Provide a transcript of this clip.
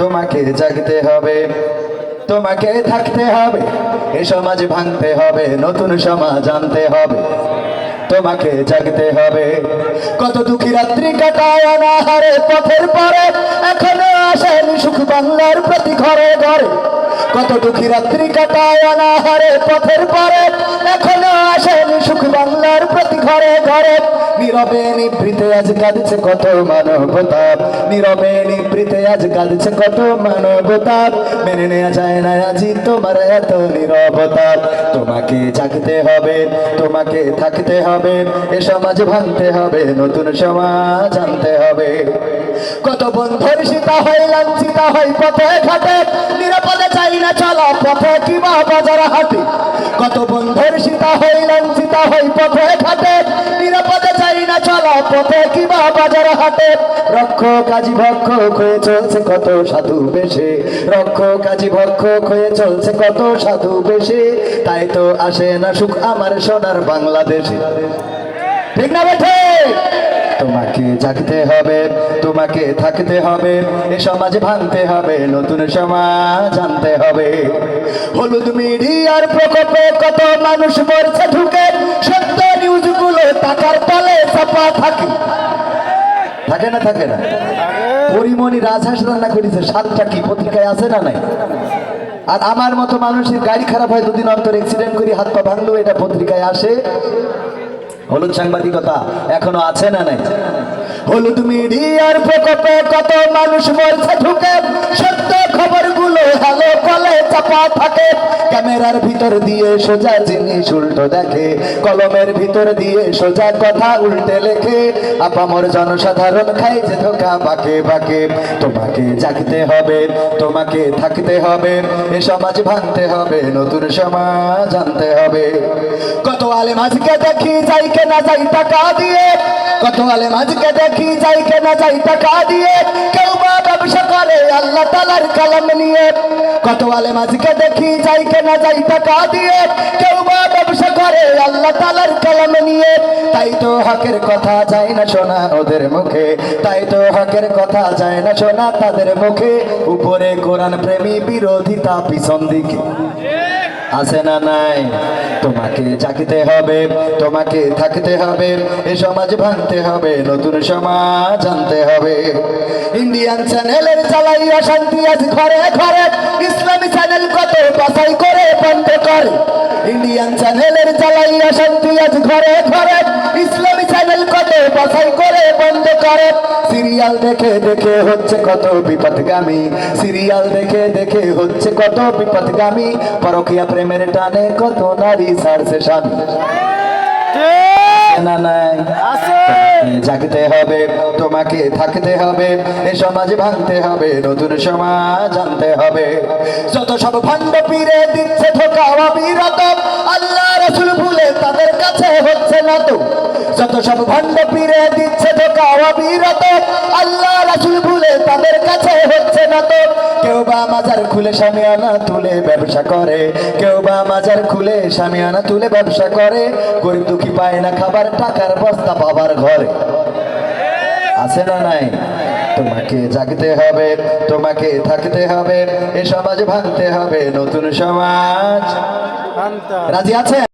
তোমাকে জাগতে হবে, তোমাকে থাকতে হবে, এ সমাজ ভাঙতে হবে, নতুন সমাজ আনতে হবে। তোমাকে জাগতে হবে, কত দুঃখী রাত্রি কাটায় অনাহারে পথের পরে, এখনও আসেন সুখ বাংলার প্রতি ঘরে ঘরে। কত দুঃখী রাত্রি কাটায় অনাহারে পথের পরে, এখনও আসেন সুখ বাংলার প্রতি ঘরে ঘরে। নীরবে নিভৃতে আজ কাঁদছে কত মানবতা নীরবে নিভৃতে আজ কাঁদছে কত মানবতা মেনে নেওয়া যায় না আজি তোমার এত নীরবতা তোমাকে জাগতে হবে, তোমাকে থাকতে হবে, এ সমাজ ভাঙতে হবে, নতুন সমাজ আনতে হবে। কত বন্ধুর সীতা হয়, লাঞ্ছিতা হয়, পথে ঘাটে। নিরাপদে চাই না চলা পথে কিবা বাজার হাটে। কত বন্ধুর সীতা হয়, লাঞ্ছিতা হয়, পথে ঘাটে। নিরাপদে চাই না চলা, পথে কিবা বাজার হাটে? রক্ষ কাজী ভক্ষক হয়ে চলছে কত সাধু বেশে। রক্ষ কাজী ভক্ষক হয়ে চলছে কত সাধু বেশে। তাই তো আসে না সুখ আমার সোনার বাংলাদেশে। ঠিক না বেঠে তোমাকে জাগতে হবে, তোমাকে থাকতে হবে, এ সমাজ ভাঙতে হবে, নতুন সমাজ আনতে হবে। হলুদ মিডিয়ার প্রকোপে কত মানুষ মরছে ঢুকে সত্য নিউজগুলো টাকার তলে চাপা থাকে। থাকে না থাকে না? পরিমণি রাজহাঁস রান্না করেছে সাতটা কি, পত্রিকায় আছে না নাই? আর আমার মতো মানুষের গাড়ি খারাপ হয়, দুদিন অন্তর অ্যাক্সিডেন্ট করি, হাত পা ভাঙলো, এটা পত্রিকায় আসে। হলুদ সাংবাদিকতা এখনও আছে না নাই? হলুদ মিডিয়ার প্রকোপে কত মানুষ মরছে ঢুকে সত্য খবরগুলো হ্যালো কলে চাপা থাকে। ক্যামেরার ভিতর দিয়ে সোজা জিনিস উল্টো দেখে, কলমের ভিতর দিয়ে সোজা কথা উল্টে লেখে। আপামর জনসাধারণ খাই যে ধোকা বাকে বাকে তোমাকে জাগতে হবে, তোমাকে থাকতে হবে, এ সমাজ ভাঙতে হবে, নতুন সমাজ আনতে হবে। কত আলে মাঝকে দেখি যাই কেনা যাই টাকা দিয়ে। কত আলে মাঝকে দেখি যাই কেনা যাই টাকা দিয়ে কেউ বা ব্যবসা করে আল্লাহ তালার কালাম নিয়ে কত আলে মাঝকে দেখি যাই কেনা যাই টাকা দিয়ে কেউ বা ব্যবসা করে, আল্লাহ তালার কালাম নিয়ে, তাই তো হকের কথা যায় না শোনা ওদের মুখে, তাই তো হকের কথা যায় না শোনা তাদের মুখে। উপরে কোরআন প্রেমী, বিরোধিতা পিছন দিকে। আছে না নাই? তোমাকে জাগতে হবে, তোমাকে থাকতে হবে, এ সমাজ ভাঙতে হবে, নতুন সমাজ আনতে হবে। ইন্ডিয়ান চ্যানেলের চালাই অশান্তি আজ ঘরে ঘরে, ইসলামী চ্যানেল কত করে, বন্ধ করে। ইন্ডিয়ান চ্যানেলের চালাই অশান্তি আজ ঘরে ঘরে, ইসলামী চ্যানেল কত বাছাই করে, বন্ধ করে। সিরিয়াল দেখে দেখে হচ্ছে কত বিপদগামী। সিরিয়াল দেখে দেখে হচ্ছে কত বিপদগামী। পরকিয়া প্রেমের টানে কত নারী ছাড়ছে স্বামী। না নাই। জাগতে হবে তোমাকে থাকতে হবে এ সমাজ ভাঙতে হবে নতুন সমাজ আনতে হবে। যত সব ভণ্ড পীরে দিচ্ছে ধোকা অবিরত আল্লাহ রসুল ভুলে তাদের কাছে হচ্ছে না তো যত সব ভণ্ড পীরে দিচ্ছে ধোকা অবিরত আল্লাহ রসুল ভুলে তাদের কাছে হচ্ছে না তো মাজার খুলে সামিয়ানা তুলে ব্যবসা করে। কেউ বা মাজার খুলে সামিয়ানা তুলে ব্যবসা করে। গরিব দুঃখী পায় না খাবার টাকার বস্তা পাবার ঘরে। আছে না নাই? তোমাকে জাগতে হবে তোমাকে থাকতে হবে এ সমাজ ভাঙতে হবে নতুন সমাজ। রাজি আছে